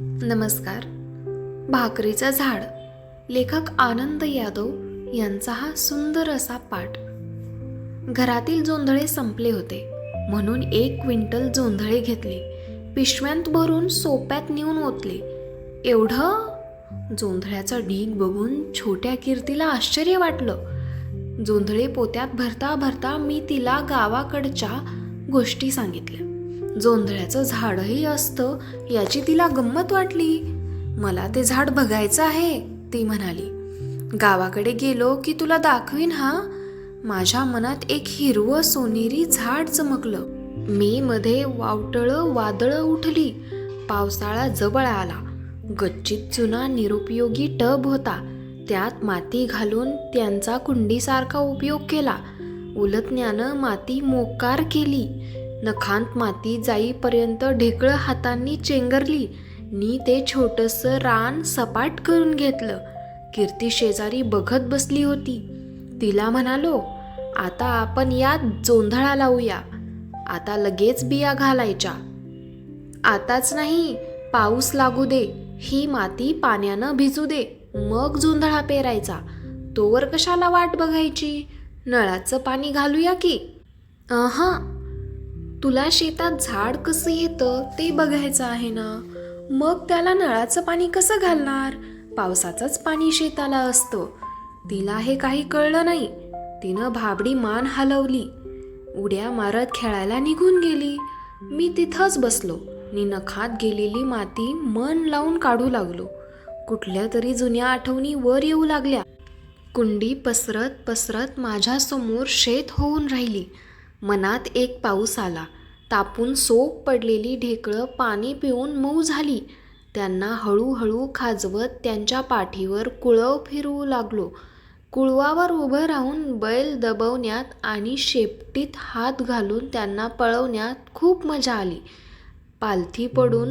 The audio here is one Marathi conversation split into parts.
नमस्कार. भाकरीचं झाड. लेखक आनंद यादव यांचा हा सुंदर असा पाठ. घरातील जोंधळे संपले होते. म्हणून एक क्विंटल जोंधळे घेतले. पिशव्यांत भरून सोप्यात नेऊन ओतले. एवढं? जोंधळ्याचा ढीग बघून छोट्या कीर्तीला आश्चर्य वाटलं. जोंधळे पोत्यात भरता भरता मी तिला गावाकडच्या गोष्टी सांगितल्या. जोंधळ्याचं झाडही असतं याची तिला गंमत वाटली. मला ते झाड बघायचं आहे ती म्हणाली. गावाकडे गेलो की तुला दाखवीन हा. माझ्या मनात एक हिरवं सोनेरी झाड चमकलं. मी मध्ये वावटळं वादळं उठली. पावसाळा जवळ आला. गच्चीत जुना निरुपयोगी टब होता. त्यात माती घालून त्यांचा कुंडीसारखा उपयोग केला. उलटण्यानं माती मोकार केली. नखांत माती जाईपर्यंत ढेकळं हातांनी चेंगरली. नी ते छोटंसं रान सपाट करून घेतलं. कीर्ती शेजारी बघत बसली होती. तिला म्हणालो आता आपण यात जोंधळा लावूया. आता लगेच बिया घालायच्या. आताच नाही पाऊस लागू दे. ही माती पाण्यानं भिजू दे. मग जोंधळा पेरायचा. तोवर कशाला वाट बघायची? नळाचं पाणी घालूया की? हां तुला शेतात झाड कसं येतं ते बघायचं आहे ना? मग त्याला नळाचं पाणी कसं घालणार? पावसाचंच पाणी शेताला असतं. तिला हे काही कळलं नाही. तिनं भाबडी मान हलवली. उड्या मारत खेळायला निघून गेली. मी तिथंच बसलो. मी नखात गेलेली माती मन लावून काढू लागलो. कुठल्या तरी जुन्या आठवणी वर येऊ लागल्या. कुंडी पसरत पसरत माझ्यासमोर शेत होऊन राहिली. मनात एक पाऊस आला. तापून सोप पडलेली ढेकळं पाणी पिऊन मऊ झाली. त्यांना हळूहळू खाजवत त्यांच्या पाठीवर कुळव फिरवू लागलो. कुळवावर उभं राहून बैल दबवण्यात आणि शेपटीत हात घालून त्यांना पळवण्यात खूप मजा आली. पालथी पडून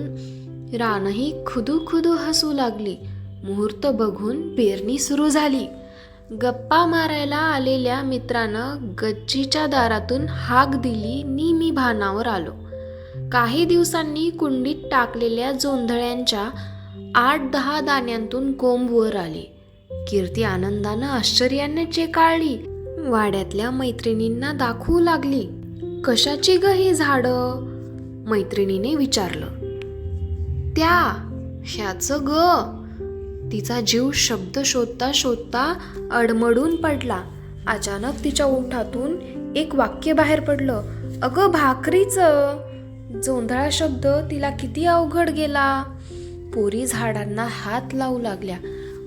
रानही खुदू खुदू हसू लागली. मुहूर्त बघून पेरणी सुरू झाली. गप्पा मारायला आलेल्या मित्रानं गच्चीच्या दारातून हाक दिली नी मी भानावर आलो. काही दिवसांनी कुंडीत टाकलेल्या जोंधळ्यांच्या आठ दहा दाण्यांतून कोंब वर आली. कीर्ती आनंदानं आश्चर्याने चेकाळली. वाड्यातल्या मैत्रिणींना दाखवू लागली. कशाची ग ही झाडं? मैत्रिणीने विचारलं. त्या ह्याचं ग. तिचा जीव शब्द शोधता शोधता अडमडून पडला. अचानक तिच्या ओठातून एक वाक्य बाहेर पडलं. अगं भाकरीचं. जोंधळा शब्द तिला किती अवघड गेला. पोरी झाडांना हात लावू लागल्या.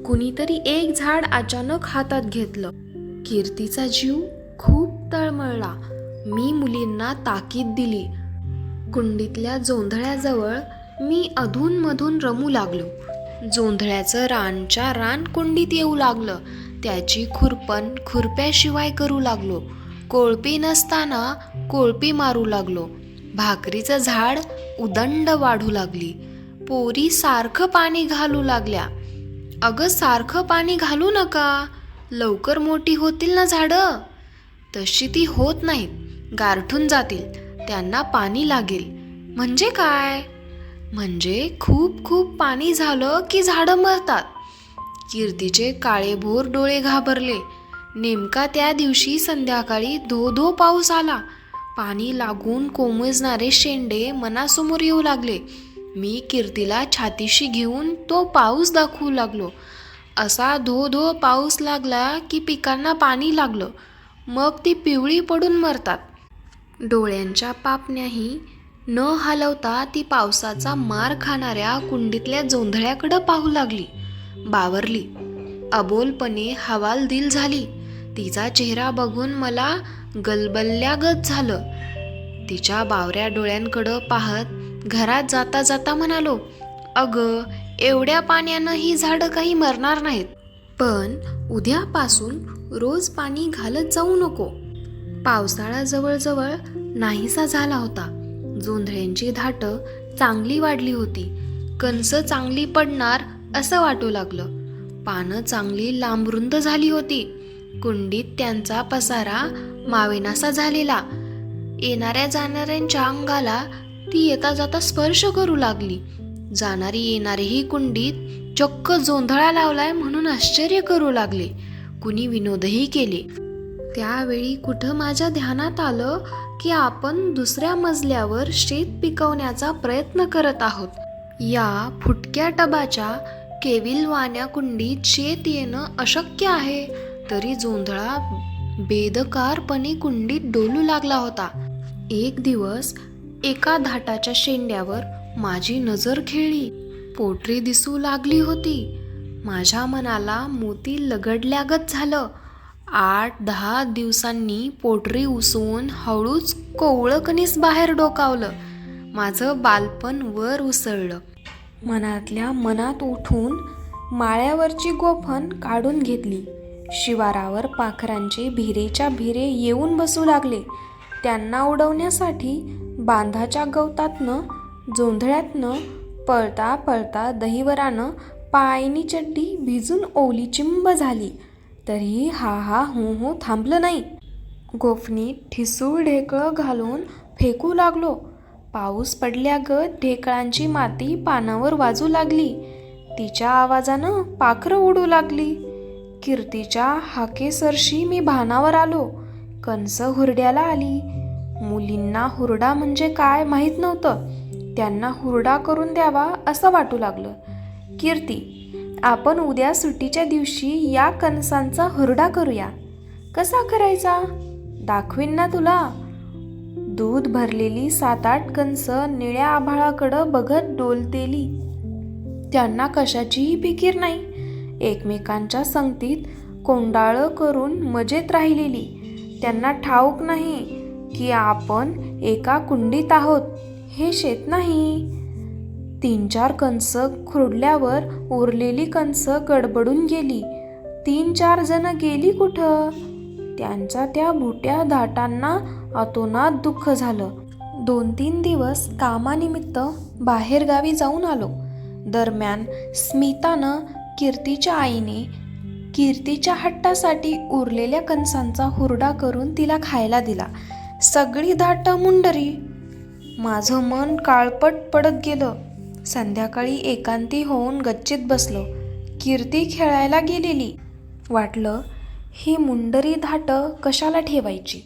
कुणीतरी एक झाड अचानक हातात घेतलं. कीर्तीचा जीव खूप तळमळला. मी मुलींना ताकीद दिली. कुंडीतल्या जोंधळ्याजवळ मी अधूनमधून रमू लागलो. जोंधळ्याचं रानच्या रानकुंडीत येऊ लागलं. त्याची खुरपण खुरप्याशिवाय करू लागलो. कोळपी नसताना कोळपी मारू लागलो. भाकरीचं झाड उदंड वाढू लागली. पोरी सारखं पाणी घालू लागल्या. अगं सारखं पाणी घालू नका. लवकर मोठी होतील ना झाडं? तशी ती होत नाहीत. गारठून जातील. त्यांना पाणी लागेल. म्हणजे काय? म्हणजे खूप खूप पाणी झालं की झाडं मरतात. कीर्तीचे काळेभोर डोळे घाबरले. नेमका त्या दिवशी संध्याकाळी धो धो पाऊस आला. पाणी लागून कोमजणारे शेंडे मनासमोर येऊ लागले. मी कीर्तीला छातीशी घेऊन तो पाऊस दाखवू लागलो. असा धो धो पाऊस लागला की पिकांना पाणी लागलं. मग ती पिवळी पडून मरतात. डोळ्यांच्या पापण्याही न हलवता ती पावसाचा मार खाणाऱ्या कुंडीतल्या जोंधळ्याकडं पाहू लागली. बावरली. अबोलपणे हवाल दिल झाली. तिचा चेहरा बघून मला गलबल्ल्यागत झालं. तिच्या बावऱ्या डोळ्यांकडं पाहत घरात जाता जाता म्हणालो अगं एवढ्या पाण्यानं ही झाडं काही मरणार नाहीत. पण उद्यापासून रोज पाणी घालत जाऊ नको. पावसाळा जवळजवळ नाहीसा झाला होता. जोंधळ्यांची धाटं चांगली वाढली होती. कणस चांगली पडणार असं वाटू लागलं. पानं चांगली लांबरुंद झाली होती. कुंडीत त्यांचा पसारा मावेनासा झालेला. येणाऱ्या जाणाऱ्यांच्या अंगाला ती येता जाता स्पर्श करू लागली. जाणारी येणारीही कुंडीत चक्क जोंधळा लावलाय म्हणून आश्चर्य करू लागले. कुणी विनोदही केले. त्यावेळी कुठं माझ्या ध्यानात आलं की आपण दुसऱ्या मजल्यावर शेत पिकवण्याचा प्रयत्न करत आहोत. या फुटक्या टबाच्या केविलवाण्या कुंडीत शेत येणं अशक्य आहे. तरी जोंधळा बेदकारपणे कुंडीत डोलू लागला होता. एक दिवस एका धाटाच्या शेंड्यावर माझी नजर खेळली. पोटरी दिसू लागली होती. माझ्या मनाला मोती लगडल्यागत झालं. आठ दहा दिवसांनी पोटरी उसवून हळूच कोवळकनीस बाहेर डोकावलं. माझं बालपण वर उसळलं. मनातल्या मनात उठून माळ्यावरची गोफण काढून घेतली. शिवारावर पाखरांचे भिरेच्या भिरे येऊन बसू लागले. त्यांना उडवण्यासाठी बांधाच्या गवतातनं जोंधळ्यातनं पळता पळता दहिवरानं पायनी चड्डी भिजून ओली चिंब झाली. तरी हा हा हू हू थांबलं नाही. गोफणी ठिसूळ ढेकळं घालून फेकू लागलो. पाऊस पडल्यागत ढेकळांची माती पानावर वाजू लागली. तिच्या आवाजानं पाखरं उडू लागली. कीर्तीच्या हाकेसरशी मी भानावर आलो. कणस हुरड्याला आली. मुलींना हुरडा म्हणजे काय माहीत नव्हतं. त्यांना हुरडा करून द्यावा असं वाटू लागलं. कीर्ती आपण उद्या सुट्टीच्या दिवशी या कणसांचा हुरडा करूया. कसा करायचा? दाखवीन ना तुला. दूध भरलेली सात आठ कणस निळ्या आभाळाकडं बघत डोलतेली. त्यांना कशाचीही फिकीर नाही. एकमेकांच्या संगतीत कोंडाळं करून मजेत राहिलेली. त्यांना ठाऊक नाही की आपण एका कुंडीत आहोत. हे शेत नाही. तीन चार कणसं खुरडल्यावर उरलेली कणसं गडबडून गेली. तीन चार जण गेली कुठं? त्यांचा त्या भुट्या धाटांना अतोनात दुःख झालं. दोन तीन दिवस कामानिमित्त बाहेरगावी जाऊन आलो. दरम्यान स्मितानं कीर्तीच्या आईने कीर्तीच्या हट्टासाठी उरलेल्या कणसांचा हुरडा करून तिला खायला दिला. सगळी धाट मुंडरी. माझं मन काळपट पडत गेलं. संध्याकाळी एकांती होऊन गच्चीत बसलो. कीर्ती खेळायला गेलेली. वाटलं ही मुंडरी धाटं कशाला ठेवायची?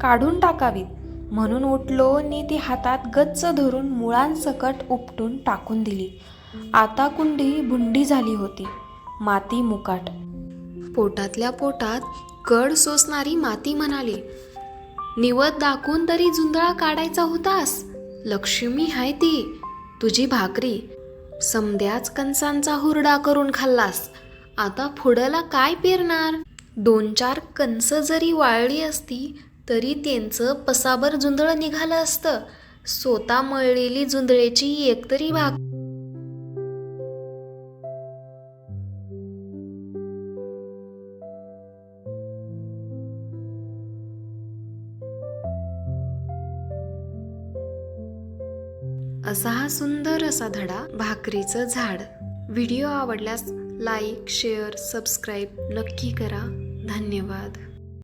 काढून टाकावीत. म्हणून उठलो नी ती हातात गच्च धरून मुळांसकट उपटून टाकून दिली. आता कुंडी बुंडी झाली होती. माती मुकाट. पोटातल्या पोटात कड सोसणारी माती म्हणाली निवत दाखवून तरी जुंधळा काढायचा होतास? लक्ष्मी हाय ती. तुझी भाकरी समद्याच कणसांचा हुरडा करून खाल्लास. आता फुडला काय पेरणार? दोन चार कणस जरी वाळली असती तरी त्यांचं पसाबर जुंधळ निघालं असतं. स्वतः मळलेली जुंधळेची एकतरी भाकरी असा हा सुंदर असा धडा भाकरीचं झाड. व्हिडिओ आवडल्यास लाईक शेअर सबस्क्राईब नक्की करा. धन्यवाद.